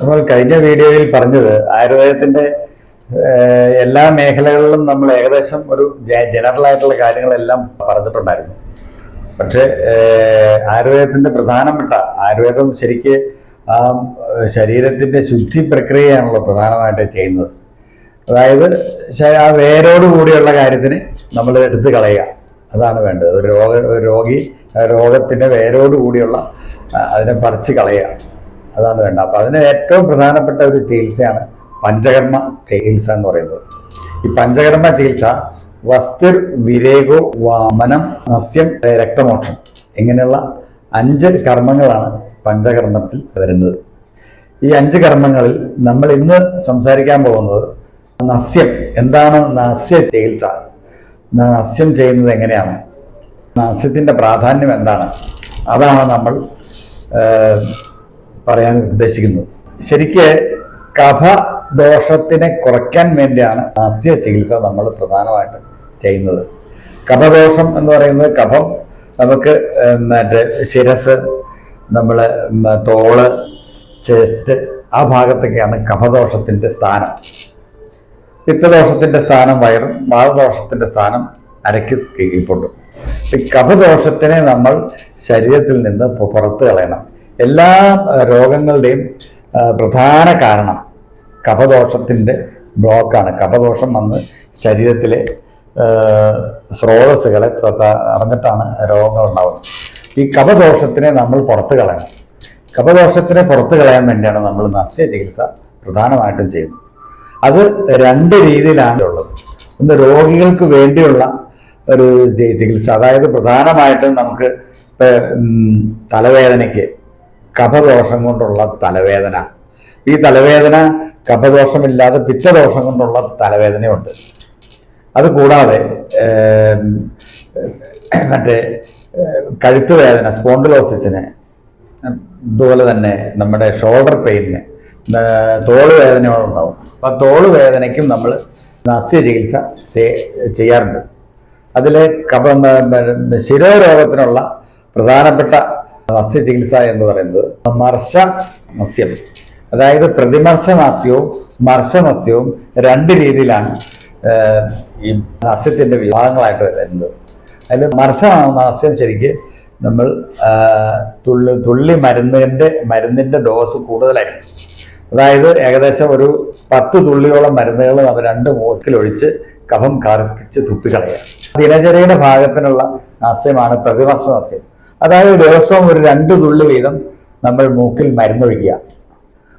നമ്മൾ കഴിഞ്ഞ വീഡിയോയിൽ പറഞ്ഞത് ആയുർവേദത്തിന്റെ എല്ലാ മേഖലകളിലും നമ്മൾ ഏകദേശം ഒരു ജനറൽ ആയിട്ടുള്ള കാര്യങ്ങളെല്ലാം പറഞ്ഞിട്ടുണ്ടായിരുന്നു. പക്ഷേ ആയുർവേദത്തിന്റെ പ്രധാനപ്പെട്ട ആയുർവേദം ശരിക്ക് ശരീരത്തിന്റെ ശുദ്ധി പ്രക്രിയയാണല്ലോ പ്രധാനമായിട്ട് ചെയ്യുന്നത്. അതായത് ആ വേരോട് കൂടിയുള്ള കാര്യത്തിന് നമ്മൾ എടുത്ത് കളയുക. അതാണ് വേണ്ടത്. ഒരു രോഗ രോഗി രോഗത്തിന്റെ വേരോട് കൂടിയുള്ള അതിനെ പറിച്ച് കളയുക. അതാണ് വേണ്ടത്. അപ്പം അതിന് ഏറ്റവും പ്രധാനപ്പെട്ട ഒരു ചികിത്സയാണ് പഞ്ചകർമ്മ ചികിത്സ എന്ന് പറയുന്നത്. ഈ പഞ്ചകർമ്മ ചികിത്സ വസ്തുർ വിരേകോ വാമനം നസ്യം രക്തമോക്ഷം ഇങ്ങനെയുള്ള അഞ്ച് കർമ്മങ്ങളാണ് പഞ്ചകർമ്മത്തിൽ വരുന്നത്. ഈ അഞ്ച് കർമ്മങ്ങളിൽ നമ്മൾ ഇന്ന് സംസാരിക്കാൻ പോകുന്നത് നസ്യം എന്താണ് നസ്യ ചികിത്സ? നസ്യം ചെയ്യുന്നത് എങ്ങനെയാണ്? നസ്യത്തിന്റെ പ്രാധാന്യം എന്താണ്? അതാണ് നമ്മൾ പറയാൻ ഉദ്ദേശിക്കുന്നത്. ശരിക്ക് കഫ ദോഷത്തിനെ കുറയ്ക്കാൻ വേണ്ടിയാണ് ഹാസ്യ ചികിത്സ നമ്മൾ പ്രധാനമായിട്ടും ചെയ്യുന്നത്. കഫദോഷം എന്ന് പറയുന്നത് കഫം നമുക്ക് മറ്റേ ശിരസ് നമ്മൾ തോൾ ചെസ്റ്റ് ആ ഭാഗത്തൊക്കെയാണ് കഫദോഷത്തിന്റെ സ്ഥാനം. പിത്തദോഷത്തിന്റെ സ്ഥാനം വയറും വാതദോഷത്തിന്റെ സ്ഥാനം അരയ്ക്ക് കീഴ്പൊട്ടും. കഫദോഷത്തിനെ നമ്മൾ ശരീരത്തിൽ നിന്ന് പുറത്ത് കളയണം. എല്ലാ രോഗങ്ങളുടെയും പ്രധാന കാരണം കഫദോഷത്തിന്റെ ബ്ലോക്കാണ്. കഫദോഷം വന്ന് ശരീരത്തിലെ സ്രോതസ്സുകളെ അറിഞ്ഞിട്ടാണ് രോഗങ്ങൾ ഉണ്ടാകുന്നത് ഈ കഫദോഷത്തിനെ നമ്മൾ പുറത്തു കളയണം. കഫദോഷത്തിനെ പുറത്തു കളയാൻ വേണ്ടിയാണ് നമ്മൾ നസ്യ ചികിത്സ പ്രധാനമായിട്ടും ചെയ്യുന്നത്. അത് രണ്ട് രീതിയിലാണ് ഉള്ളത്. ഒന്ന് രോഗികൾക്ക് വേണ്ടിയുള്ള ഒരു ചികിത്സ. അതായത് പ്രധാനമായിട്ടും നമുക്ക് തലവേദനയ്ക്ക് കഫദോഷം കൊണ്ടുള്ള തലവേദന. ഈ തലവേദന കഫദോഷമില്ലാതെ പിത്തദോഷം കൊണ്ടുള്ള തലവേദനയുണ്ട്. അത് കൂടാതെ മറ്റേ കഴുത്ത് വേദന സ്പോണ്ടിലോസിസിന് അതുപോലെ തന്നെ നമ്മുടെ ഷോൾഡർ പെയിനിന് തോൾ വേദനയോടുണ്ടാവും അപ്പം തോൾ വേദനയ്ക്കും നമ്മൾ നസ്യ ചികിത്സ ചെയ്യാറുണ്ട്. അതിൽ കപ ശിരോരോഗത്തിനുള്ള പ്രധാനപ്പെട്ട നസ്യ ചികിത്സ എന്ന് പറയുന്നത് മർശ മത്സ്യം അതായത് പ്രതിമർശ മത്സ്യവും മർശ മത്സ്യവും രണ്ട് രീതിയിലാണ് ഈ മത്സ്യത്തിന്റെ വിഭാഗങ്ങളായിട്ട് വരുന്നത്. അതിൽ മർശമാകുന്ന മത്സ്യം ശരിക്ക് നമ്മൾ തുള്ളി തുള്ളി മരുന്നിന്റെ മരുന്നിന്റെ ഡോസ് കൂടുതലായിരിക്കും. അതായത് ഏകദേശം ഒരു പത്ത് തുള്ളിയോളം മരുന്നുകൾ നമ്മൾ രണ്ട് മൂക്കിലൊഴിച്ച് കഫം കറക്കിച്ച് തുപ്പിക്കളയുക. ദിനചര്യയുടെ ഭാഗത്തിനുള്ള മത്സ്യമാണ് പ്രതിവർഷ നാസ്യം അതായത് ദിവസവും ഒരു രണ്ട് തുള്ളി വീതം നമ്മൾ മൂക്കിൽ മരുന്നൊഴിക്കുക.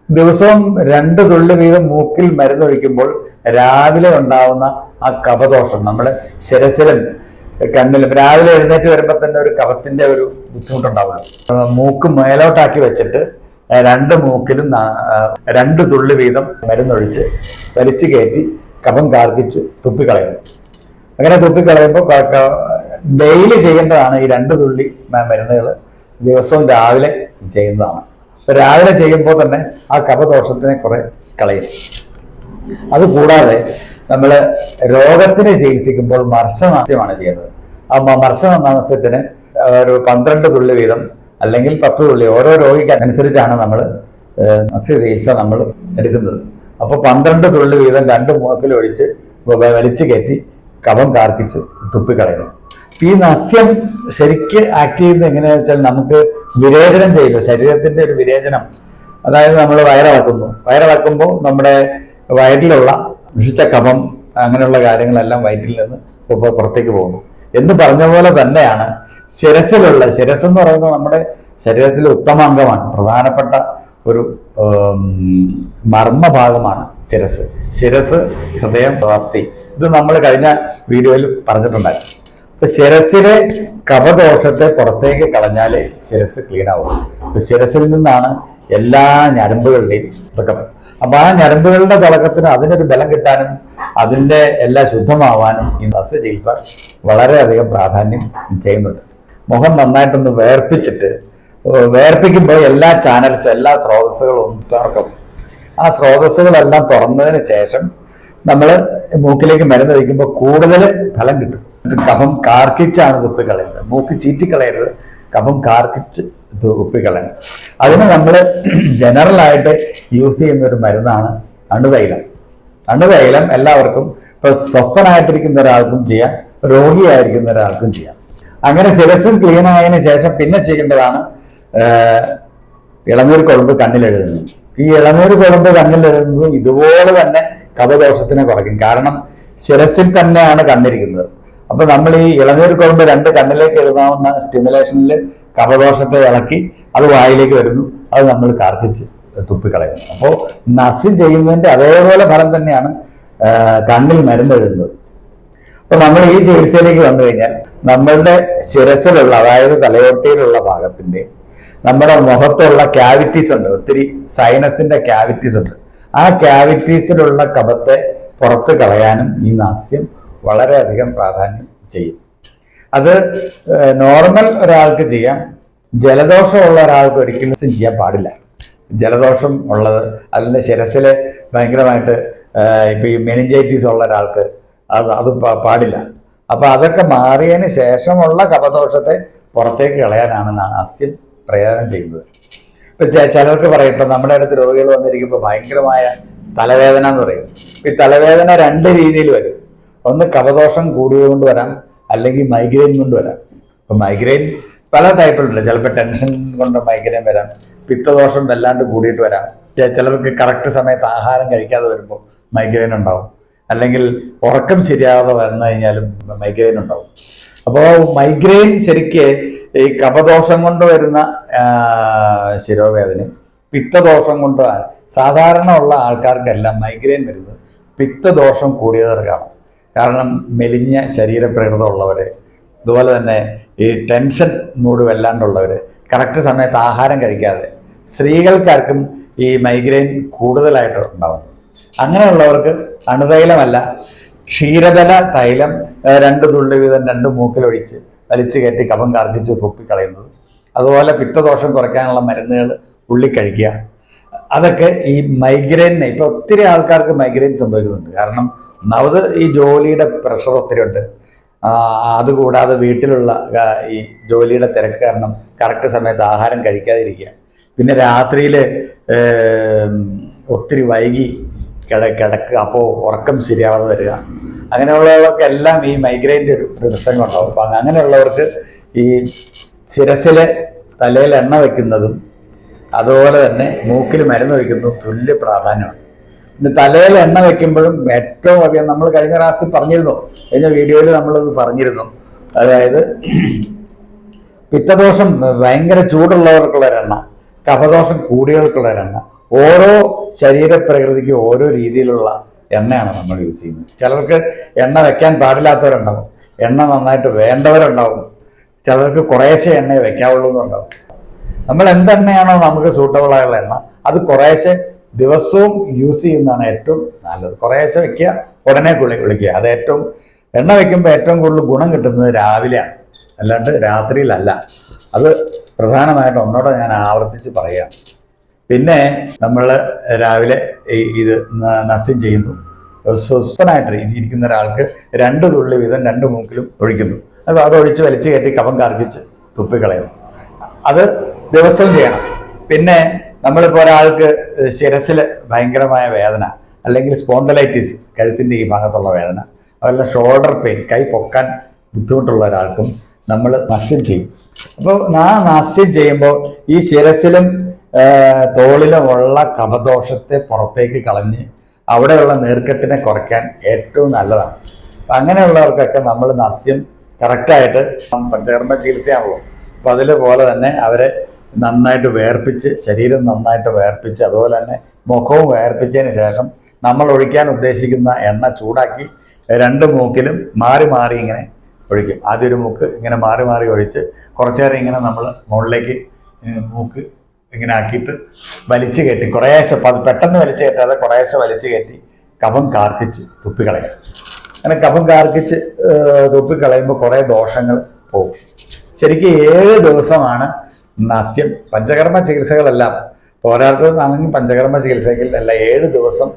ദിവസവും രണ്ട് തുള്ളി വീതം മൂക്കിൽ മരുന്നൊഴിക്കുമ്പോൾ രാവിലെ ഉണ്ടാവുന്ന ആ കഫദോഷം നമ്മുടെ ശിരസിലും കണ്ണിലും രാവിലെ എഴുന്നേറ്റ് വരുമ്പോൾ തന്നെ ഒരു കഫത്തിന്റെ ഒരു ബുദ്ധിമുട്ടുണ്ടാവുമല്ലോ. മൂക്ക് മേലോട്ടാക്കി വെച്ചിട്ട് രണ്ട് മൂക്കിലും രണ്ട് തുള്ളി വീതം മരുന്നൊഴിച്ച് വലിച്ചു കയറ്റി കഫം കാർക്കിച്ച് തുപ്പിക്കളയുന്നു. അങ്ങനെ തുപ്പിക്കളയുമ്പോൾ ഡെയിലി ചെയ്യേണ്ടതാണ് ഈ രണ്ട് തുള്ളി മരുന്നുകൾ ദിവസവും രാവിലെ ചെയ്യുന്നതാണ്. രാവിലെ ചെയ്യുമ്പോൾ തന്നെ ആ കഫദോഷത്തിനെ കുറെ കളയും. അത് കൂടാതെ നമ്മൾ രോഗത്തിനെ ചികിത്സിക്കുമ്പോൾ മർശനാസ്യമാണ് ചെയ്യുന്നത്. ആ മർശനാസ്യത്തിന് ഒരു പന്ത്രണ്ട് തുള്ളി വീതം അല്ലെങ്കിൽ പത്ത് തുള്ളി ഓരോ രോഗിക്ക് അനുസരിച്ചാണ് നമ്മൾ മത്സ്യ ചികിത്സ നമ്മൾ എടുക്കുന്നത്. അപ്പോൾ പന്ത്രണ്ട് തുള്ളി വീതം രണ്ട് മൂക്കിൽ ഒഴിച്ച് വലിച്ചു കയറ്റി കഫം കാർക്കിച്ച് തുപ്പിക്കളയണം ഈ നസ്യം ശരിക്ക് ആക്ട് ചെയ്യുന്നത് എങ്ങനെയാണെന്ന് വെച്ചാൽ നമുക്ക് വിരേചനം ചെയ്യില്ല ശരീരത്തിന്റെ ഒരു വിരേചനം. അതായത് നമ്മൾ വയറിളക്കുന്നു വയറിളക്കുമ്പോൾ നമ്മുടെ വയറ്റിലുള്ള ദുഷിച്ച കഫം അങ്ങനെയുള്ള കാര്യങ്ങളെല്ലാം വയറ്റിൽ നിന്ന് പുറത്തേക്ക് പോകുന്നു. എന്ന് പറഞ്ഞ പോലെ തന്നെയാണ് ശിരസിലുള്ള ശിരസ് എന്ന് പറയുന്നത് നമ്മുടെ ശരീരത്തിലെ ഉത്തമാംഗമാണ് പ്രധാനപ്പെട്ട ഒരു മർമ്മഭാഗമാണ് ശിരസ്. ശിരസ് ഹൃദയം അസ്ഥി ഇത് നമ്മൾ കഴിഞ്ഞ വീഡിയോയിൽ പറഞ്ഞിട്ടുണ്ടായിരുന്നു. അപ്പൊ ശിരസിലെ കപദോഷത്തെ പുറത്തേക്ക് കളഞ്ഞാലേ ശിരസ് ക്ലീൻ ആവും. ഇപ്പൊ ശിരസിൽ നിന്നാണ് എല്ലാ ഞരമ്പുകളുടെയും തുടക്കം. അപ്പൊ ആ ഞരമ്പുകളുടെ തുടക്കത്തിന് അതിനൊരു ബലം കിട്ടാനും അതിന്റെ എല്ലാം ശുദ്ധമാവാനും ഈ നസ്യ ചികിത്സ വളരെയധികം പ്രാധാന്യം ചെയ്യുന്നുണ്ട്. മുഖം നന്നായിട്ടൊന്ന് വേർപ്പിച്ചിട്ട് വേർപ്പിക്കുമ്പോൾ എല്ലാ ചാനൽസും എല്ലാ സ്രോതസ്സുകളും ഒന്ന് തുറക്കും. ആ സ്രോതസ്സുകളെല്ലാം തുറന്നതിന് ശേഷം നമ്മൾ മൂക്കിലേക്ക് മരുന്ന് വയ്ക്കുമ്പോൾ കൂടുതൽ ഫലം കിട്ടും. കഫം കാർക്കിച്ചാണ് തുപ്പിക്കളയുന്നത് മൂക്ക് ചീറ്റിക്കളയരുത്. കഫം കാർക്കിച്ച് തുപ്പിക്കളയണം അതിന് നമ്മൾ ജനറലായിട്ട് യൂസ് ചെയ്യുന്ന ഒരു മരുന്നാണ് അണുതൈലം. അണുതൈലം എല്ലാവർക്കും ഇപ്പൊ സ്വസ്ഥനായിട്ടിരിക്കുന്ന ഒരാൾക്കും ചെയ്യാം രോഗിയായിരിക്കുന്ന ഒരാൾക്കും ചെയ്യാം. അങ്ങനെ ശിരസും ക്ലീൻ ആയതിനു ശേഷം പിന്നെ ചെയ്യേണ്ടതാണ് ഇളനീർ കൊഴുമ്പ് കണ്ണിലെഴുതുന്നത് ഈ ഇളനീർ കുഴമ്പ് കണ്ണിലെഴുതുന്നതും ഇതുപോലെ തന്നെ കഥദോഷത്തിനെ കുറയ്ക്കും. കാരണം ശിരസിൽ തന്നെയാണ് കണ്ണിരിക്കുന്നത്. അപ്പൊ നമ്മൾ ഈ ഇളനീർ കുഴമ്പ് രണ്ട് കണ്ണിലേക്ക് എഴുതാവുന്ന സ്റ്റിമുലേഷനിൽ കഫദോഷത്തെ ഇളക്കി അത് വായിലേക്ക് വരുന്നു. അത് നമ്മൾ കാർക്കിച്ച് തുപ്പിക്കളയുന്നു. അപ്പോൾ നസ്യം ചെയ്യുന്നതിന്റെ അതേപോലെ ഫലം തന്നെയാണ് കണ്ണിൽ മരുന്ന് എഴുതുന്നത്. അപ്പൊ നമ്മൾ ഈ ചികിത്സയിലേക്ക് വന്നു കഴിഞ്ഞാൽ നമ്മളുടെ ശിരസിലുള്ള അതായത് തലയോട്ടിയിലുള്ള ഭാഗത്തിന്റെ നമ്മുടെ മുഖത്തുള്ള ക്യാവിറ്റീസ് ഉണ്ട്. ഒത്തിരി സൈനസിന്റെ ക്യാവിറ്റീസ് ഉണ്ട്. ആ ക്യാവിറ്റീസിലുള്ള കഫത്തെ പുറത്ത് കളയാനും ഈ നാസ്യം വളരെയധികം പ്രാധാന്യം ചെയ്യും. അത് നോർമൽ ഒരാൾക്ക് ചെയ്യാം ജലദോഷമുള്ള ഒരാൾക്ക് ഒരിക്കലും ചെയ്യാൻ പാടില്ല. ജലദോഷം ഉള്ളത് അതിന്റെ ശിരസിൽ ഭയങ്കരമായിട്ട് ഇപ്പോൾ ഈ മെനിഞ്ചൈറ്റീസ് ഉള്ള ഒരാൾക്ക് അത് അത് പാടില്ല. അപ്പോൾ അതൊക്കെ മാറിയതിന് ശേഷമുള്ള കപദോഷത്തെ പുറത്തേക്ക് കളയാനാണ് നാസ്യം പ്രയോജനം ചെയ്യുന്നത്. ഇപ്പം ചിലർക്ക് പറയും ഇപ്പം നമ്മുടെ അടുത്ത് രോഗികൾ വന്നിരിക്കുമ്പോൾ ഭയങ്കരമായ തലവേദന എന്ന് പറയും. ഈ തലവേദന രണ്ട് രീതിയിൽ വരും. ഒന്ന് കഫദോഷം കൂടിയത് കൊണ്ട് വരാം അല്ലെങ്കിൽ മൈഗ്രെയിൻ കൊണ്ട് വരാം. ഇപ്പം മൈഗ്രെയിൻ പല ടൈപ്പിലുണ്ട് ചിലപ്പോൾ ടെൻഷൻ കൊണ്ട് മൈഗ്രെയിൻ വരാം പിത്തദോഷം വല്ലാണ്ട് കൂടിയിട്ട് വരാം. ചിലർക്ക് കറക്റ്റ് സമയത്ത് ആഹാരം കഴിക്കാതെ വരുമ്പോൾ മൈഗ്രെയിൻ ഉണ്ടാവും. അല്ലെങ്കിൽ ഉറക്കം ശരിയാകാതെ വന്നു കഴിഞ്ഞാലും മൈഗ്രെയിൻ ഉണ്ടാവും. അപ്പോൾ മൈഗ്രെയിൻ ശരിക്ക് ഈ കപദോഷം കൊണ്ട് വരുന്ന ശിരോവേദനയും പിത്തദോഷം കൊണ്ട് സാധാരണ ഉള്ള ആൾക്കാർക്കെല്ലാം മൈഗ്രെയിൻ വരുന്നത് പിത്തദോഷം കൂടിയവർക്കാണ്. കാരണം മെലിഞ്ഞ ശരീരപ്രകൃതം ഉള്ളവർ അതുപോലെ തന്നെ ഈ ടെൻഷൻ മൂഡ് വല്ലാണ്ടുള്ളവർ കറക്റ്റ് സമയത്ത് ആഹാരം കഴിക്കാതെ സ്ത്രീകൾക്കാർക്കും ഈ മൈഗ്രെയിൻ കൂടുതലായിട്ട് ഉണ്ടാവും. അങ്ങനെയുള്ളവർക്ക് അണുതൈലമല്ല ക്ഷീരതല തൈലം രണ്ട് തുള്ളി വീതം രണ്ട് മൂക്കിലൊഴിച്ച് വലിച്ചു കയറ്റി കഫം കാർക്കിച്ച് തുപ്പിക്കളയുന്നത് അതുപോലെ പിത്തദോഷം കുറയ്ക്കാനുള്ള മരുന്നുകൾ ഉള്ളി കഴിക്കുക. അതൊക്കെ ഈ മൈഗ്രെയിനെ ഇപ്പൊ ഒത്തിരി ആൾക്കാർക്ക് മൈഗ്രെയിൻ സംഭവിക്കുന്നുണ്ട്. കാരണം ഒന്നാമത് ഈ ജോലിയുടെ പ്രഷർ ഒത്തിരി ഉണ്ട്. അതുകൂടാതെ വീട്ടിലുള്ള ഈ ജോലിയുടെ തിരക്ക് കാരണം കറക്റ്റ് സമയത്ത് ആഹാരം കഴിക്കാതിരിക്കുക. പിന്നെ രാത്രിയിൽ ഒത്തിരി വൈകി കിട കിടക്കുക അപ്പോൾ ഉറക്കം ശരിയാവാതെ വരിക. അങ്ങനെയുള്ളവർക്ക് എല്ലാം ഈ മൈഗ്രൈന്റെ ഒരു പ്രശ്നം ഉണ്ടാവും അപ്പം അങ്ങനെയുള്ളവർക്ക് ഈ ശിരസിലെ തലയിൽ എണ്ണ വയ്ക്കുന്നതും അതുപോലെ തന്നെ മൂക്കിൽ മരുന്ന് വയ്ക്കുന്നതും തുല്യ പ്രാധാന്യമാണ്. തലയിൽ എണ്ണ വെക്കുമ്പോഴും ഏറ്റവും അധികം നമ്മൾ കഴിഞ്ഞ പ്രാവശ്യം പറഞ്ഞിരുന്നു. കഴിഞ്ഞ വീഡിയോയിൽ നമ്മളത് പറഞ്ഞിരുന്നു. അതായത് പിത്തദോഷം ഭയങ്കര ചൂടുള്ളവർക്കുള്ള ഒരെണ്ണ കഫദോഷം കൂടിയവർക്കുള്ള ഒരെണ്ണ ഓരോ ശരീരപ്രകൃതിക്കും ഓരോ രീതിയിലുള്ള എണ്ണയാണ് നമ്മൾ യൂസ് ചെയ്യുന്നത്. ചിലർക്ക് എണ്ണ വെക്കാൻ പാടില്ലാത്തവരുണ്ടാവും എണ്ണ നന്നായിട്ട് വേണ്ടവരുണ്ടാവും ചിലർക്ക് കുറേശ്ശെ എണ്ണയെ വെക്കാവുള്ളൂ എന്നുണ്ടാവും. നമ്മൾ എന്തെണ്ണയാണോ നമുക്ക് സൂട്ടബിൾ ആയുള്ള എണ്ണ അത് കുറേശ്ശെ ദിവസവും യൂസ് ചെയ്യുന്നതാണ് ഏറ്റവും നല്ലത്. കുറേശ്ശെ വെക്കുക ഉടനെ കുളി കുളിക്കുക. അത് ഏറ്റവും എണ്ണ വയ്ക്കുമ്പോൾ ഏറ്റവും കൂടുതൽ ഗുണം കിട്ടുന്നത് രാവിലെയാണ്. അല്ലാണ്ട് രാത്രിയിലല്ല. അത് പ്രധാനമായിട്ടും ഒന്നോടെ ഞാൻ ആവർത്തിച്ച് പറയാം. പിന്നെ നമ്മൾ രാവിലെ ഇത് നസ്യം ചെയ്യുന്നു. സ്വസ്ഥനായിട്ട് ഇരിക്കുന്ന ഒരാൾക്ക് രണ്ട് തുള്ളി വീതം രണ്ട് മൂക്കിലും ഒഴിക്കുന്നു. അത് അത് ഒഴിച്ച് വലിച്ചു കയറ്റി കഫം കാർക്കിച്ച് തുപ്പിക്കളയുന്നു അത് ദിവസവും ചെയ്യണം. പിന്നെ നമ്മളിപ്പോൾ ഒരാൾക്ക് ശിരസിൽ ഭയങ്കരമായ വേദന അല്ലെങ്കിൽ സ്പോണ്ടലൈറ്റിസ് കഴുത്തിന്റെ ഈ ഭാഗത്തുള്ള വേദന അതുപോലെ ഷോൾഡർ പെയിൻ കൈ പൊക്കാൻ ബുദ്ധിമുട്ടുള്ള ഒരാൾക്കും നമ്മൾ നസ്യം ചെയ്യും. അപ്പോൾ ആ നസ്യം ചെയ്യുമ്പോൾ ഈ ശിരസിലും തോളിലുമുള്ള കപദോഷത്തെ പുറത്തേക്ക് കളഞ്ഞ് അവിടെയുള്ള നീർക്കെട്ടിനെ കുറയ്ക്കാൻ ഏറ്റവും നല്ലതാണ്. അപ്പം അങ്ങനെയുള്ളവർക്കൊക്കെ നമ്മൾ നസ്യം കറക്റ്റായിട്ട് പഞ്ചകർമ്മ ചികിത്സയാണല്ലോ. അപ്പോൾ അതിൽ പോലെ തന്നെ അവരെ നന്നായിട്ട് വേർപ്പിച്ച് ശരീരം നന്നായിട്ട് വേർപ്പിച്ച് അതുപോലെ തന്നെ മുഖവും വേർപ്പിച്ചതിന് ശേഷം നമ്മൾ ഒഴിക്കാൻ ഉദ്ദേശിക്കുന്ന എണ്ണ ചൂടാക്കി രണ്ട് മൂക്കിലും മാറി മാറി ഇങ്ങനെ ഒഴിക്കും. ആദ്യം ഒരു മൂക്ക് ഇങ്ങനെ മാറി മാറി ഒഴിച്ച് കുറച്ചു നേരം ഇങ്ങനെ നമ്മൾ മുകളിലേക്ക് മൂക്ക് ഇങ്ങനെ ആക്കിയിട്ട് വലിച്ചു കയറ്റി കുറേശ്ശെ പെട്ടെന്ന് വലിച്ചു കയറ്റാതെ കുറേശ്ശെ വലിച്ചു കയറ്റി കഫം കാർക്കിച്ച് തുപ്പിക്കളയാം അങ്ങനെ കഫം കാർക്കിച്ച് തുപ്പിക്കളയുമ്പോൾ കുറേ ദോഷങ്ങൾ പോകും. ശരിക്കും ഏഴ് ദിവസമാണ് നസ്യം പഞ്ചകർമ്മ ചികിത്സകളെല്ലാം. പോരാത്തതാണെങ്കിൽ പഞ്ചകർമ്മ ചികിത്സയിൽ അല്ല ഏഴ് ദിവസം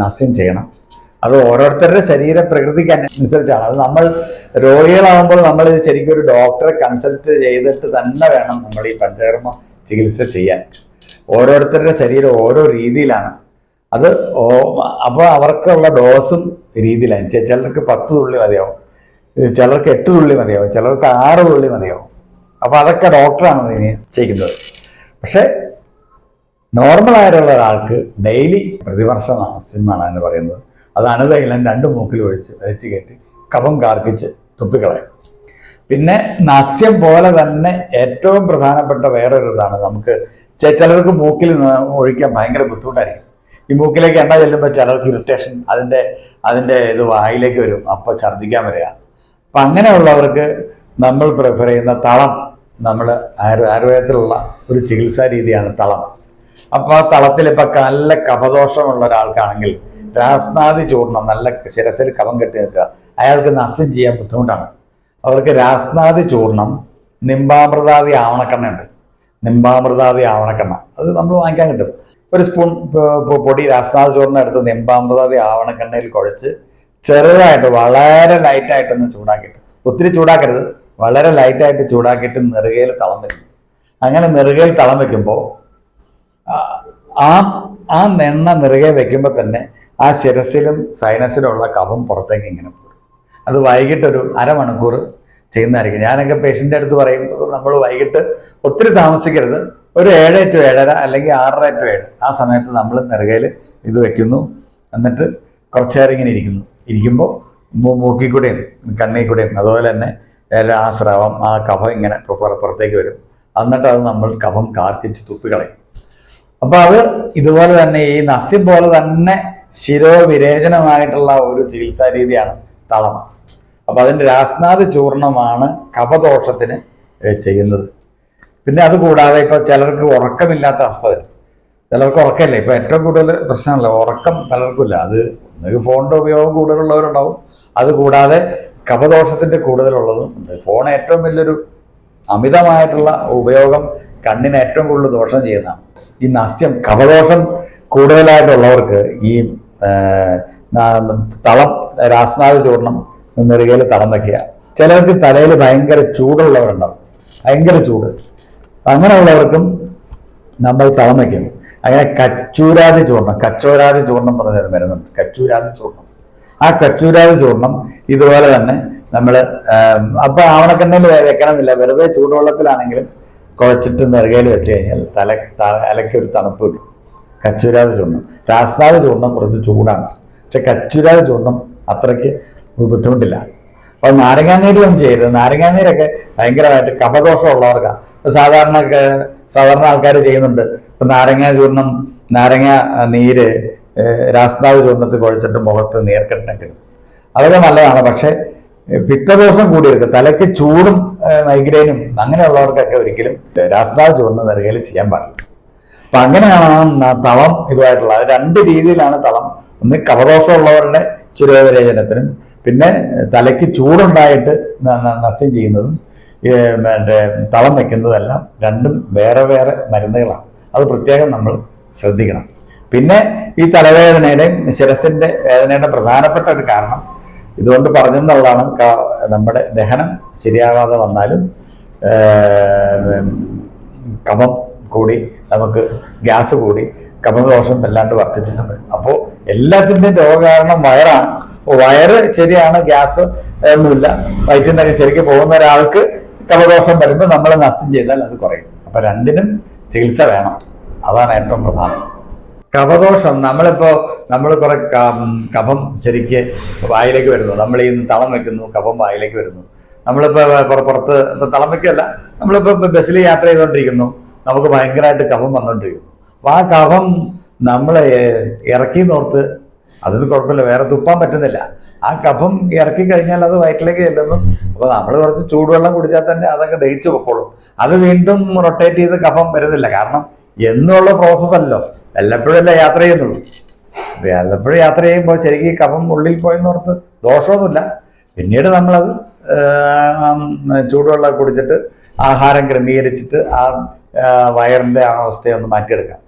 നാസ്യം ചെയ്യണം. അത് ഓരോരുത്തരുടെ ശരീര പ്രകൃതിക്ക് അനുസരിച്ചാണ്. അത് നമ്മൾ രോഗികളാകുമ്പോൾ നമ്മൾ ശരിക്കും ഒരു ഡോക്ടറെ കൺസൾട്ട് ചെയ്തിട്ട് തന്നെ വേണം നമ്മൾ ഈ പഞ്ചകർമ്മ ചികിത്സ ചെയ്യാൻ. ഓരോരുത്തരുടെ ശരീരം ഓരോ രീതിയിലാണ്. അത് അപ്പോൾ അവർക്കുള്ള ഡോസും രീതിയിലാണ് ചിലർക്ക് പത്ത് തുള്ളി മതിയാവും. ചിലർക്ക് എട്ട് തുള്ളി മതിയാവും. ചിലർക്ക് ആറ് തുള്ളി മതിയാവും. അപ്പോൾ അതൊക്കെ ഡോക്ടറാണ് ഇതിന് ചെയ്യുന്നത് പക്ഷേ നോർമൽ ആയിട്ടുള്ള ഒരാൾക്ക് ഡെയിലി പ്രതിവർഷ നാസ്യം എന്നാണ് അതിന് പറയുന്നത്. അത് അണുതൈലം രണ്ട് മൂക്കിൽ ഒഴിച്ച് വലിച്ചു കയറ്റി കഫം കാർക്കിച്ച് തുപ്പിക്കളയും. പിന്നെ നസ്യം പോലെ തന്നെ ഏറ്റവും പ്രധാനപ്പെട്ട വേറൊരു ഇതാണ് നമുക്ക് ചിലർക്ക് മൂക്കിൽ ഒഴിക്കാൻ ഭയങ്കര ബുദ്ധിമുട്ടായിരിക്കും. ഈ മൂക്കിലേക്ക് എണ്ണ ചെല്ലുമ്പോൾ ചിലർക്ക് ഇറിറ്റേഷൻ അതിന്റെ അതിന്റെ ഇത് വായിലേക്ക് വരും. അപ്പോൾ ഛർദ്ദിക്കാൻ വരിക. അപ്പം അങ്ങനെയുള്ളവർക്ക് നമ്മൾ പ്രിഫർ ചെയ്യുന്ന തളം നമ്മൾ ആയുർ ആയുർവേദത്തിലുള്ള ഒരു ചികിത്സാ രീതിയാണ് തളം. അപ്പോൾ ആ തളത്തിൽ ഇപ്പം നല്ല കഫദോഷമുള്ള ഒരാൾക്കാണെങ്കിൽ രാസ്നാദി ചൂർണം നല്ല ശിരസിൽ കഫം കെട്ടി നിൽക്കുക. അയാൾക്ക് നസ്യം ചെയ്യാൻ ബുദ്ധിമുട്ടാണ്. അവർക്ക് രാസ്നാദി ചൂർണം നിംബാമൃതാദി ആവണക്കെണ്ണ ഉണ്ട് നിമ്പാമൃതാദി ആവണക്കെണ്ണ അത് നമ്മൾ വാങ്ങിക്കാൻ കിട്ടും. ഒരു സ്പൂൺ പൊടി രാസ്നാദി ചൂർണം എടുത്ത് നിംബാമൃതാദി ആവണക്കെണ്ണയിൽ കുഴച്ച് ചെറുതായിട്ട് വളരെ ലൈറ്റായിട്ടൊന്ന് ചൂടാക്കിയിട്ട്. ഒത്തിരി ചൂടാക്കരുത്. വളരെ ലൈറ്റായിട്ട് ചൂടാക്കിയിട്ട് നെറുകയിൽ തളം വെക്കും. അങ്ങനെ നെറുകയിൽ തളം വെക്കുമ്പോൾ ആ ആ നെണ്ണ നെറുകെ വെക്കുമ്പോൾ തന്നെ ആ ശിരസിലും സൈനസിലും ഉള്ള കഫം പുറത്തേക്ക് ഇങ്ങനെ പോകും. അത് വൈകിട്ടൊരു അരമണിക്കൂർ ചെയ്യുന്നതായിരിക്കും. ഞാനൊക്കെ പേഷ്യന്റെ അടുത്ത് പറയുമ്പോൾ നമ്മൾ വൈകിട്ട് ഒത്തിരി താമസിക്കരുത്. ഒരു ഏഴ് ടു ഏഴര അല്ലെങ്കിൽ ആറര ടു ഏഴ് ആ സമയത്ത് നമ്മൾ നെറുകയിൽ ഇത് വെക്കുന്നു. എന്നിട്ട് കുറച്ചേരം ഇങ്ങനെ ഇരിക്കുന്നു. ഇരിക്കുമ്പോൾ മൂക്കിൽ കൂടെയും കണ്ണിൽ കൂടെയും അതുപോലെ തന്നെ ആ സ്രവം ആ കഫം ഇങ്ങനെ പുറ- പുറത്തേക്ക് വരും. എന്നിട്ട് അത് നമ്മൾ കഫം കാർക്കിച്ച് തുപ്പിക്കളയും അപ്പോൾ അത് ഇതുപോലെ തന്നെ ഈ നസ്യം പോലെ തന്നെ ശിരോവിരേചനമായിട്ടുള്ള ഒരു ചികിത്സാ രീതിയാണ് തളം അപ്പോൾ അതിന്റെ രാസ്നാഥ ചൂർണമാണ് കഫദോഷത്തിന് ചെയ്യുന്നത്. പിന്നെ അത് കൂടാതെ ഇപ്പൊ ചിലർക്ക് ഉറക്കമില്ലാത്ത അവസ്ഥ വരും. ചിലർക്ക് ഉറക്കമില്ല. ഇപ്പൊ ഏറ്റവും കൂടുതൽ പ്രശ്നമല്ല ഉറക്കം പലർക്കുമില്ല അത് ഒന്നുകിൽ ഫോണിന്റെ ഉപയോഗം കൂടുതലുള്ളവരുണ്ടാവും. അത് കൂടാതെ കഫദോഷത്തിന്റെ കൂടുതലുള്ളതും ഉണ്ട്. ഫോൺ ഏറ്റവും വലിയൊരു അമിതമായിട്ടുള്ള ഉപയോഗം കണ്ണിന് ഏറ്റവും കൂടുതൽ ദോഷം ചെയ്യുന്നതാണ്. ഈ നസ്യം കപദോഷം കൂടുതലായിട്ടുള്ളവർക്ക് ഈ തളം രാസ്നാഥ ചൂർണം നെറുകയിൽ തളം വയ്ക്കുക ചിലർക്ക് തലയിൽ ഭയങ്കര ചൂടുള്ളവരുണ്ടാവും. ഭയങ്കര ചൂട്. അങ്ങനെയുള്ളവർക്കും നമ്മൾ തളം വയ്ക്കും അങ്ങനെ കച്ചൂരാതി ചൂർണം കച്ചോരാതി ചൂർണം പറഞ്ഞ മരുന്നുണ്ട്. കച്ചൂരാതി ചൂർണം ആ കച്ചൂരാതി ചൂർണം ഇതുപോലെ തന്നെ നമ്മൾ അപ്പൊ ആവണക്കണ്ണയിൽ വെക്കണമെന്നില്ല. വെറുതെ ചൂടുവെള്ളത്തിലാണെങ്കിലും കുഴച്ചിട്ട് നെറുകയിൽ വെച്ച് കഴിഞ്ഞാൽ തല തലയ്ക്ക് ഒരു തണുപ്പ് കിട്ടും. കച്ചൂരാതി ചൂർണം രാസ്താവ് ചൂർണം കുറച്ച് ചൂടാണ്. പക്ഷെ കച്ചൂരാതി ചൂർണം അത്രയ്ക്ക് ബുദ്ധിമുട്ടില്ല. അപ്പൊ നാരങ്ങാനീര് ഒന്നും ചെയ്യരുത്. നാരങ്ങാനീരൊക്കെ ഭയങ്കരമായിട്ട് കപദോഷം ഉള്ളവർക്കാണ് സാധാരണ സാധാരണ ആൾക്കാർ ചെയ്യുന്നുണ്ട്. ഇപ്പൊ നാരങ്ങ ചൂർണം നാരങ്ങ നീര് ഏഹ്, രാസ്താവ് ചൂർണത്തിൽ കുഴച്ചിട്ട് മുഖത്ത് നീർക്കെട്ടിനൊക്കെ അതൊക്കെ നല്ലതാണ്. പക്ഷേ പിത്തദോഷം കൂടിയെടുക്കുക തലയ്ക്ക് ചൂടും മൈഗ്രെയിനും അങ്ങനെയുള്ളവർക്കൊക്കെ ഒരിക്കലും രാസ്താവ് ചൂർണം നിറകയിൽ ചെയ്യാൻ പാടില്ല. അപ്പൊ അങ്ങനെയാണ് തളം ഇതുമായിട്ടുള്ളത് രണ്ട് രീതിയിലാണ് തളം. ഒന്ന് കവദോഷമുള്ളവരുടെ ശിരോവിരേചനത്തിനും പിന്നെ തലയ്ക്ക് ചൂടുണ്ടായിട്ട് നസ്യം ചെയ്യുന്നതും മറ്റേ തളം വയ്ക്കുന്നതെല്ലാം രണ്ടും വേറെ വേറെ മരുന്നുകളാണ്. അത് പ്രത്യേകം നമ്മൾ ശ്രദ്ധിക്കണം. പിന്നെ ഈ തലവേദനയുടെയും ശിരസിന്റെ വേദനയുടെ പ്രധാനപ്പെട്ട ഒരു കാരണം ഇതുകൊണ്ട് പറഞ്ഞെന്നുള്ളതാണ്. നമ്മുടെ ദഹനം ശരിയാവാതെ വന്നാലും കഫം കൂടി നമുക്ക് ഗ്യാസ് കൂടി കഫദോഷം വല്ലാണ്ട് വർദ്ധിച്ചിട്ടുണ്ട് അപ്പോൾ എല്ലാത്തിന്റെയും രോഗകാരണം വയറാണ്. വയറ് ശരിയാണ് ഗ്യാസ് ഒന്നുമില്ല. വയറ്റിൽ നിന്നൊക്കെ ശരിക്കും പോകുന്ന ഒരാൾക്ക് കഫദോഷം വരുമ്പോൾ നമ്മൾ നസ്യം ചെയ്താൽ അത് കുറയും. അപ്പം രണ്ടിനും ചികിത്സ വേണം. അതാണ് ഏറ്റവും പ്രധാനം. കഫദോഷം നമ്മളിപ്പോ നമ്മൾ കുറെ കഫം ശരിക്ക് വായിലേക്ക് വരുന്നു. നമ്മൾ ഈ തളം വെക്കുന്നു കഫം വായിലേക്ക് വരുന്നു. നമ്മളിപ്പോ പുറ- പുറത്ത് ഇപ്പൊ തളം വെക്കല്ല നമ്മളിപ്പോ ബസ്സിൽ യാത്ര ചെയ്തുകൊണ്ടിരിക്കുന്നു നമുക്ക് ഭയങ്കരമായിട്ട് കഫം വന്നുകൊണ്ടിരിക്കുന്നു അപ്പൊ ആ കഫം നമ്മളെ ഇറക്കി നോർത്ത് അതിന് കുഴപ്പമില്ല വേറെ തുപ്പാൻ പറ്റുന്നില്ല. ആ കഫം ഇറക്കി കഴിഞ്ഞാൽ അത് വയറ്റിലേക്ക് ചെല്ലുന്നു. അപ്പൊ നമ്മൾ കുറച്ച് ചൂടുവെള്ളം കുടിച്ചാൽ തന്നെ അതൊക്കെ ദഹിച്ചു പൊക്കോളും. അത് വീണ്ടും റൊട്ടേറ്റ് ചെയ്ത് കഫം വരുന്നില്ല. കാരണം എന്നുള്ള പ്രോസസ്സല്ലോ വല്ലപ്പോഴല്ലേ യാത്ര ചെയ്യുന്നുള്ളൂ? വല്ലപ്പോഴും യാത്ര ചെയ്യുമ്പോൾ ശരിക്കും കഫം ഉള്ളിൽ പോയെന്ന് ഓർത്ത് ദോഷമൊന്നുമില്ല. പിന്നീട് നമ്മളത് ചൂടുവെള്ളം കുടിച്ചിട്ട് ആഹാരം ക്രമീകരിച്ചിട്ട് ആ വയറിന്റെ വയറിന്റെ ആ അവസ്ഥയെ ഒന്ന് മാറ്റിയെടുക്കാം.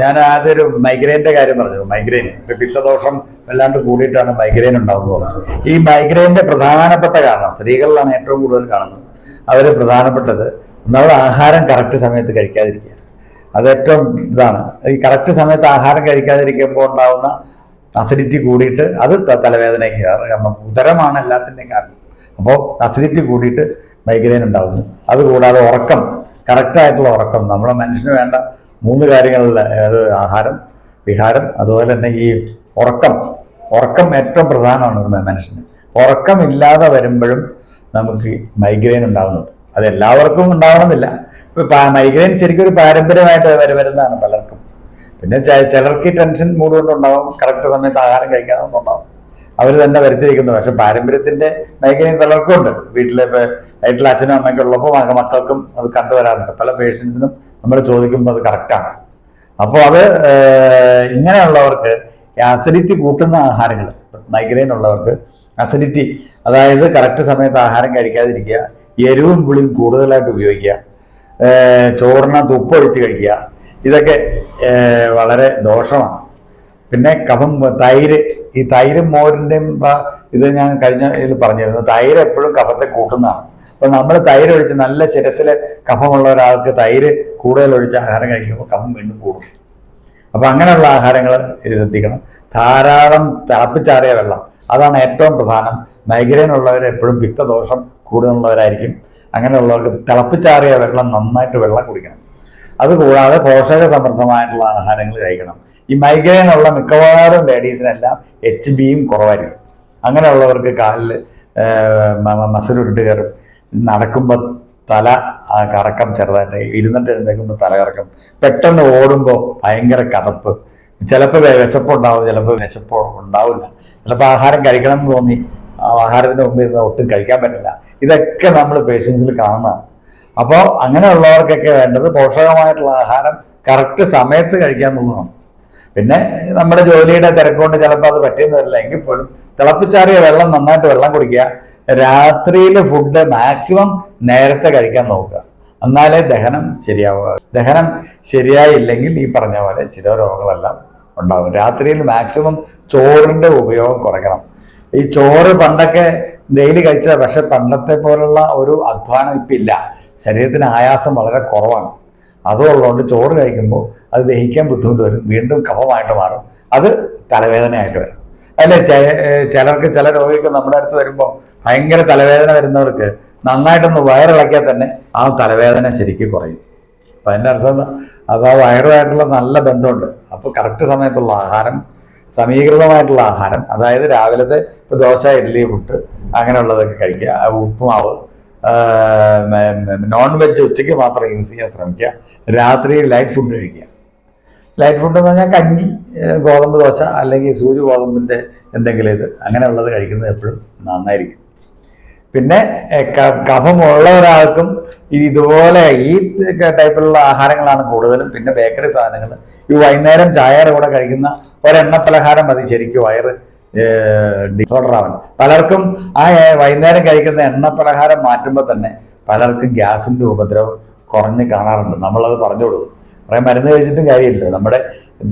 ഞാൻ ആദ്യം ഒരു മൈഗ്രെയിന്റെ കാര്യം പറഞ്ഞു. മൈഗ്രെയിൻ പിത്തദോഷം വല്ലാണ്ട് കൂടിയിട്ടാണ് മൈഗ്രെയിൻ ഉണ്ടാകുന്നത് ഈ മൈഗ്രെയിന്റെ പ്രധാനപ്പെട്ട കാരണം സ്ത്രീകളിലാണ് ഏറ്റവും കൂടുതൽ കാണുന്നത്. അവർ പ്രധാനപ്പെട്ടത് നമ്മൾ ആഹാരം കറക്റ്റ് സമയത്ത് കഴിക്കാതിരിക്കുക. അത് ഏറ്റവും ഇതാണ്. ഈ കറക്റ്റ് സമയത്ത് ആഹാരം കഴിക്കാതിരിക്കുമ്പോൾ ഉണ്ടാകുന്ന അസിഡിറ്റി കൂടിയിട്ട് അത് തലവേദനയ്ക്ക് കാരണം ഉദരമാണ് എല്ലാത്തിന്റെയും കാരണം. അപ്പോൾ അസിഡിറ്റി കൂടിയിട്ട് മൈഗ്രെയിൻ ഉണ്ടാകുന്നു അതുകൂടാതെ ഉറക്കം കറക്റ്റായിട്ടുള്ള ഉറക്കം. നമ്മുടെ മനുഷ്യന് വേണ്ട മൂന്ന് കാര്യങ്ങളിൽ അത് ആഹാരം വിഹാരം അതുപോലെ തന്നെ ഈ ഉറക്കം. ഉറക്കം ഏറ്റവും പ്രധാനമാണ് ഒരു മനുഷ്യന്. ഉറക്കമില്ലാതെ വരുമ്പോഴും നമുക്ക് മൈഗ്രെയിൻ ഉണ്ടാകുന്നുണ്ട് അത് എല്ലാവർക്കും ഉണ്ടാവണമെന്നില്ല. മൈഗ്രെയിൻ ശരിക്കും ഒരു പാരമ്പര്യമായിട്ട് വരെ വരുന്നതാണ് പലർക്കും. പിന്നെ ചിലർക്ക് ടെൻഷൻ മൂഡ് കൊണ്ടുണ്ടാവും കറക്റ്റ് സമയത്ത് ആഹാരം കഴിക്കാതെ അവർ തന്നെ വരുത്തി വയ്ക്കുന്നു പക്ഷെ പാരമ്പര്യത്തിന്റെ മൈഗ്രെയിൻ പലർക്കും ഉണ്ട് വീട്ടിലെ വീട്ടിലെ അച്ഛനും അമ്മയ്ക്കും ഉള്ളപ്പോൾ മക്കൾക്കും അത് കണ്ടുവരാറുണ്ട്. പല പേഷ്യൻസിനും നമ്മൾ ചോദിക്കുമ്പോൾ അത് കറക്റ്റാണ് അപ്പോൾ അത് ഇങ്ങനെയുള്ളവർക്ക് അസിഡിറ്റി കൂട്ടുന്ന ആഹാരങ്ങൾ മൈഗ്രെയിൻ ഉള്ളവർക്ക് അസിഡിറ്റി അതായത് കറക്റ്റ് സമയത്ത് ആഹാരം കഴിക്കാതിരിക്കുക എരിവും പുളിയും കൂടുതലായിട്ട് ഉപയോഗിക്കുക ചോറിനകത്ത് ഉപ്പൊഴിച്ച് കഴിക്കുക. ഇതൊക്കെ വളരെ ദോഷമാണ്. പിന്നെ കഫം തൈര് ഈ തൈരും മോരിന്റെയും ഇത് ഞാൻ കഴിഞ്ഞ ഇതിൽ പറഞ്ഞിരുന്നു. തൈര് എപ്പോഴും കഫത്തെ കൂട്ടുന്നതാണ്. അപ്പം നമ്മൾ തൈര് ഒഴിച്ച് നല്ല ശിരസിൽ കഫമുള്ള ഒരാൾക്ക് തൈര് കൂടുതൽ ഒഴിച്ച് ആഹാരം കഴിക്കുമ്പോൾ കഫം വീണ്ടും കൂടും. അപ്പം അങ്ങനെയുള്ള ആഹാരങ്ങൾ ശ്രദ്ധിക്കണം. ധാരാളം തിളപ്പിച്ചാറിയ വെള്ളം. അതാണ് ഏറ്റവും പ്രധാനം. മൈഗ്രെയിൻ ഉള്ളവർ എപ്പോഴും പിത്തദോഷം കൂടുതലുള്ളവരായിരിക്കും. അങ്ങനെയുള്ളവർക്ക് തിളപ്പിച്ചാറിയ വെള്ളം നന്നായിട്ട് വെള്ളം കുടിക്കണം. അതുകൂടാതെ പോഷക സമൃദ്ധമായിട്ടുള്ള ആഹാരങ്ങൾ കഴിക്കണം. ഈ മൈഗ്രെയിൻ ഉള്ള മിക്കവാറും ലേഡീസിനെല്ലാം എച്ച് ബിയും കുറവായിരിക്കും. അങ്ങനെയുള്ളവർക്ക് കാലിൽ മസിലുരുട്ട് കയറും. നടക്കുമ്പോൾ തല കറക്കം ചെറുതായിട്ട് ഇരുന്നിട്ട് എഴുന്നേൽക്കുമ്പോൾ തല കറക്കം. പെട്ടെന്ന് ഓടുമ്പോൾ ഭയങ്കര കതപ്പ്. ചിലപ്പോൾ വിശപ്പുണ്ടാവും ചിലപ്പോൾ വിശപ്പ് ഉണ്ടാവില്ല. ചിലപ്പോൾ ആഹാരം കഴിക്കണം എന്ന് തോന്നി ആഹാരത്തിന് മുമ്പ് ഇരുന്ന് ഒട്ടും കഴിക്കാൻ പറ്റില്ല. ഇതൊക്കെ നമ്മൾ പേഷ്യൻസിൽ കാണുന്നതാണ്. അപ്പോൾ അങ്ങനെയുള്ളവർക്കൊക്കെ വേണ്ടത് പോഷകമായിട്ടുള്ള ആഹാരം കറക്റ്റ് സമയത്ത് കഴിക്കാൻ തോന്നുന്നു പിന്നെ നമ്മുടെ ജോലിയുടെ തിരക്കുകൊണ്ട് ചിലപ്പോൾ അത് പറ്റിയെന്ന് വരില്ല. എങ്കിൽ പോലും തിളപ്പിച്ചാറിയ വെള്ളം നന്നായിട്ട് വെള്ളം കുടിക്കുക. രാത്രിയിലെ ഫുഡ് മാക്സിമം നേരത്തെ കഴിക്കാൻ നോക്കുക. എന്നാലേ ദഹനം ശരിയാവുക. ദഹനം ശരിയായില്ലെങ്കിൽ ഈ പറഞ്ഞ പോലെ ശിരോരോഗങ്ങളെല്ലാം ഉണ്ടാകും. രാത്രിയിൽ മാക്സിമം ചോറിന്റെ ഉപയോഗം കുറയ്ക്കണം. ഈ ചോറ് പണ്ടൊക്കെ ഡെയിലി കഴിച്ച പക്ഷെ പണ്ടത്തെ പോലുള്ള ഒരു അധ്വാനം ഇപ്പം ഇല്ല ശരീരത്തിന് ആയാസം വളരെ കുറവാണ്. അതുള്ളതുകൊണ്ട് ചോറ് കഴിക്കുമ്പോൾ അത് ദഹിക്കാൻ ബുദ്ധിമുട്ട് വരും. വീണ്ടും കഫമായിട്ട് മാറും. അത് തലവേദനയായിട്ട് വരും. അല്ലെ? ചിലർക്ക് ചില രോഗികൾ നമ്മുടെ അടുത്ത് വരുമ്പോൾ ഭയങ്കര തലവേദന വരുന്നവർക്ക് നന്നായിട്ടൊന്ന് വയറിളക്കിയാൽ തന്നെ ആ തലവേദന ശരിക്കും കുറയും. അപ്പം അതിന്റെ അർത്ഥം? അത് ആ വയറുമായിട്ടുള്ള നല്ല ബന്ധമുണ്ട്. അപ്പോൾ കറക്റ്റ് സമയത്തുള്ള ആഹാരം സമീകൃതമായിട്ടുള്ള ആഹാരം അതായത് രാവിലത്തെ ഇപ്പോൾ ദോശ ഇഡ്ഡലി പുട്ട് അങ്ങനെയുള്ളതൊക്കെ കഴിക്കുക. ഉപ്പുമാവ് നോൺ വെജ് ഉച്ചയ്ക്ക് മാത്രം യൂസ് ചെയ്യാൻ ശ്രമിക്കുക. രാത്രി ലൈറ്റ് ഫുഡ് കഴിക്കുക. ലൈറ്റ് ഫുഡ് എന്ന് പറഞ്ഞാൽ കഞ്ഞി ഗോതമ്പ് ദോശ അല്ലെങ്കിൽ സൂചി ഗോതമ്പിന്റെ എന്തെങ്കിലും ഇത്. അങ്ങനെയുള്ളത് കഴിക്കുന്നത് എപ്പോഴും നന്നായിരിക്കും. പിന്നെ കഫമുള്ള ഒരാൾക്കും ഇതുപോലെ ഈ ടൈപ്പിലുള്ള ആഹാരങ്ങളാണ് കൂടുതലും. പിന്നെ ബേക്കറി സാധനങ്ങൾ ഈ വൈകുന്നേരം ചായയുടെ കൂടെ കഴിക്കുന്ന ഒരെണ്ണ പലഹാരം മതി. ശരിക്കും വയറ് ഡിസോർഡർ ആവാൻ. പലർക്കും ആ വൈകുന്നേരം കഴിക്കുന്ന എണ്ണ പലഹാരം മാറ്റുമ്പോൾ തന്നെ പലർക്കും ഗ്യാസിന്റെ ഉപദ്രവം കുറഞ്ഞ് കാണാറുണ്ട്. നമ്മളത് പറഞ്ഞു കൊടുക്കും. കുറേ മരുന്ന് കഴിച്ചിട്ടും കാര്യമില്ല. നമ്മുടെ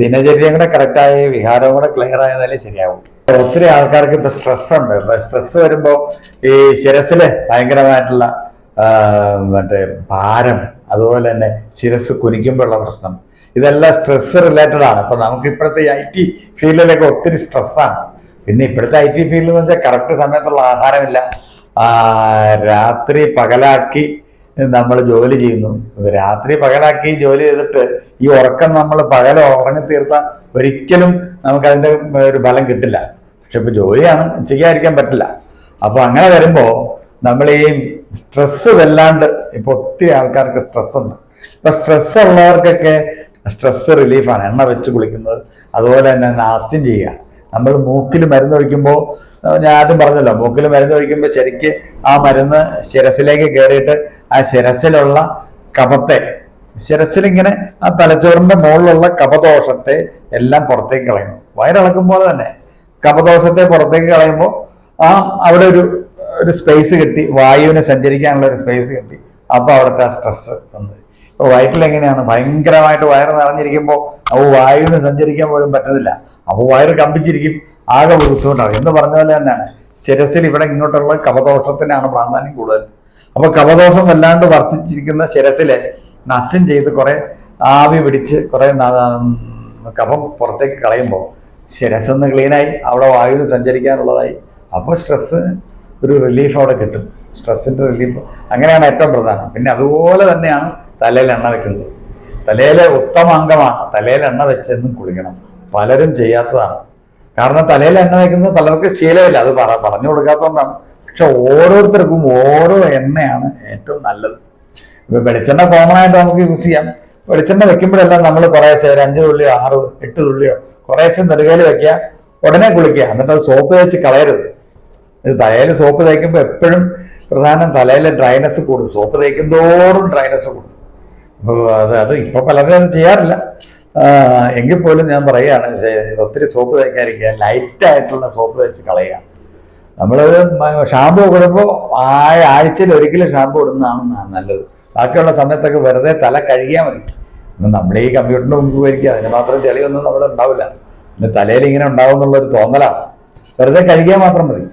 ദിനചര്യയും കൂടെ കറക്റ്റായി വിഹാരവും കൂടെ ക്ലിയർ ആയതാലേ ശരിയാവും. ഒത്തിരി ആൾക്കാർക്ക് ഇപ്പൊ സ്ട്രെസ് ഉണ്ട്. ഇപ്പം സ്ട്രെസ് വരുമ്പോൾ ഈ ശിരസിൽ ഭയങ്കരമായിട്ടുള്ള മറ്റേ ഭാരം അതുപോലെ തന്നെ ശിരസ് കുനിക്കുമ്പോഴുള്ള പ്രശ്നം. ഇതെല്ലാം സ്ട്രെസ് റിലേറ്റഡ് ആണ്. അപ്പൊ നമുക്ക് ഇപ്പോഴത്തെ ഐ ടി ഫീൽഡിലൊക്കെ ഒത്തിരി സ്ട്രെസ്സാണ് പിന്നെ ഇപ്പോഴത്തെ ഐ ടി ഫീൽഡ് എന്ന് വെച്ചാൽ കറക്റ്റ് സമയത്തുള്ള ആഹാരമില്ല. രാത്രി പകലാക്കി നമ്മൾ ജോലി ചെയ്യുന്നു. രാത്രി പകലാക്കി ജോലി ചെയ്തിട്ട് ഈ ഉറക്കം നമ്മൾ പകൽ ഉറങ്ങി തീർത്താൽ ഒരിക്കലും നമുക്ക് അതിന്റെ ഒരു ഫലം കിട്ടില്ല. പക്ഷെ ഇപ്പോൾ ജോലിയാണ് ചെയ്യാതിരിക്കാൻ പറ്റില്ല. അപ്പോൾ അങ്ങനെ വരുമ്പോൾ നമ്മൾ ഈ സ്ട്രെസ് വല്ലാണ്ട് ഇപ്പോൾ ഒത്തിരി ആൾക്കാർക്ക് സ്ട്രെസ് ഉണ്ട്. ഇപ്പം സ്ട്രെസ് ഉള്ളവർക്കൊക്കെ സ്ട്രെസ് റിലീഫാണ് എണ്ണ വെച്ച് കുളിക്കുന്നത്. അതുപോലെ തന്നെ നാസ്യം ചെയ്യുക. നമ്മൾ മൂക്കിൽ മരുന്ന് ഒഴിക്കുമ്പോൾ ഞാൻ ആദ്യം പറഞ്ഞല്ലോ മൂക്കിൽ മരുന്ന് ഒഴിക്കുമ്പോൾ ശരിക്ക് ആ മരുന്ന് ശിരസിലേക്ക് കയറിയിട്ട് ആ ശിരസിലുള്ള കഫത്തെ ശിരസിലിങ്ങനെ ആ തലച്ചോറിന്റെ മുകളിലുള്ള കപദോഷത്തെ എല്ലാം പുറത്തേക്ക് കളയുന്നു. പോലെ തന്നെ. കപദോഷത്തെ പുറത്തേക്ക് കളയുമ്പോൾ ആ അവിടെ ഒരു ഒരു സ്പേസ് കിട്ടി വായുവിന് സഞ്ചരിക്കാനുള്ള ഒരു സ്പേസ് കിട്ടി. അപ്പോൾ അവിടുത്തെ ആ സ്ട്രെസ് വന്നത്. വയറ്റിൽ എങ്ങനെയാണ്? ഭയങ്കരമായിട്ട് വയറ് നിറഞ്ഞിരിക്കുമ്പോൾ അപ്പോൾ വായുവിന് സഞ്ചരിക്കാൻ പോലും പറ്റുന്നില്ല. അപ്പോൾ വയറ് കമ്പിച്ചിരിക്കും. ആകെ ബുദ്ധിമുട്ടാണ്. എന്ന് പറഞ്ഞ പോലെ തന്നെയാണ്. ശിരസിൽ ഇവിടെ ഇങ്ങോട്ടുള്ള കപദോഷത്തിനാണ് പ്രാധാന്യം കൂടുതൽ. അപ്പോൾ കവദോഷം വല്ലാണ്ട് വർദ്ധിച്ചിരിക്കുന്ന ശിരസിലെ നസ്യം ചെയ്ത് കുറേ ആവി പിടിച്ച് കുറേ കഫം പുറത്തേക്ക് കളയുമ്പോൾ ശിരസൊന്ന് ക്ലീനായി അവിടെ വായുവിന് സഞ്ചരിക്കാനുള്ളതായി. അപ്പോൾ സ്ട്രെസ് ഒരു റിലീഫ് അവിടെ കിട്ടും. സ്ട്രെസ്സിന്റെ റിലീഫ് അങ്ങനെയാണ് ഏറ്റവും പ്രധാനം. പിന്നെ അതുപോലെ തന്നെയാണ് തലയിൽ എണ്ണ വെക്കുന്നത്. തലയിലെ ഉത്തമ അംഗമാണ്. തലയിൽ എണ്ണ വെച്ചെന്നും കുളിക്കണം. പലരും ചെയ്യാത്തതാണ്. കാരണം തലയിൽ എണ്ണ വെക്കുന്നത് പലർക്ക് ശീലമില്ല. അത് പറ പറഞ്ഞു കൊടുക്കാത്തതുകൊണ്ടാണ്. പക്ഷെ ഓരോരുത്തർക്കും ഓരോ എണ്ണയാണ് ഏറ്റവും നല്ലത്. ഇപ്പൊ വെളിച്ചെണ്ണ കോമൺ ആയിട്ട് നമുക്ക് യൂസ് ചെയ്യാം. വെളിച്ചെണ്ണ വെക്കുമ്പോഴെല്ലാം നമ്മൾ കുറേശ്ശെ ഒരു അഞ്ച് തുള്ളിയോ ആറ് എട്ട് തുള്ളിയോ കുറേശ്ശെ നെടുകയിൽ വെക്കുക. ഉടനെ കുളിക്കുക. എന്നിട്ട് അത് സോപ്പ് തേച്ച് കളയരുത്. ഇത് തലയിൽ സോപ്പ് തേക്കുമ്പോൾ എപ്പോഴും പ്രധാനം തലയിലെ ഡ്രൈനസ് കൂടും. സോപ്പ് തേക്കുന്തോറും ഡ്രൈനസ് കൂടും. അത് അത് ഇപ്പോൾ പലരും അത് ചെയ്യാറില്ല. എങ്കിൽ പോലും ഞാൻ പറയുകയാണ് ഒത്തിരി സോപ്പ് തേക്കാതിരിക്കുക ലൈറ്റായിട്ടുള്ള സോപ്പ് തേച്ച് കളയുക. നമ്മൾ ഷാമ്പു ആ ആഴ്ചയിൽ ഒരിക്കലും ഷാമ്പു ഇടുന്നതാണ് നല്ലത്. ബാക്കിയുള്ള സമയത്തൊക്കെ വെറുതെ തല കഴുകിയാൽ മതി. നമ്മൾ ഈ കമ്പ്യൂട്ടറിന് മുമ്പ് പോയിരിക്കുക അതിന് മാത്രം ചെളിയൊന്നും നമ്മൾ ഉണ്ടാവില്ല. പിന്നെ തലയിൽ ഇങ്ങനെ ഉണ്ടാവും എന്നുള്ളൊരു തോന്നലാണ്. വെറുതെ കഴുകിയാൽ മാത്രം മതി.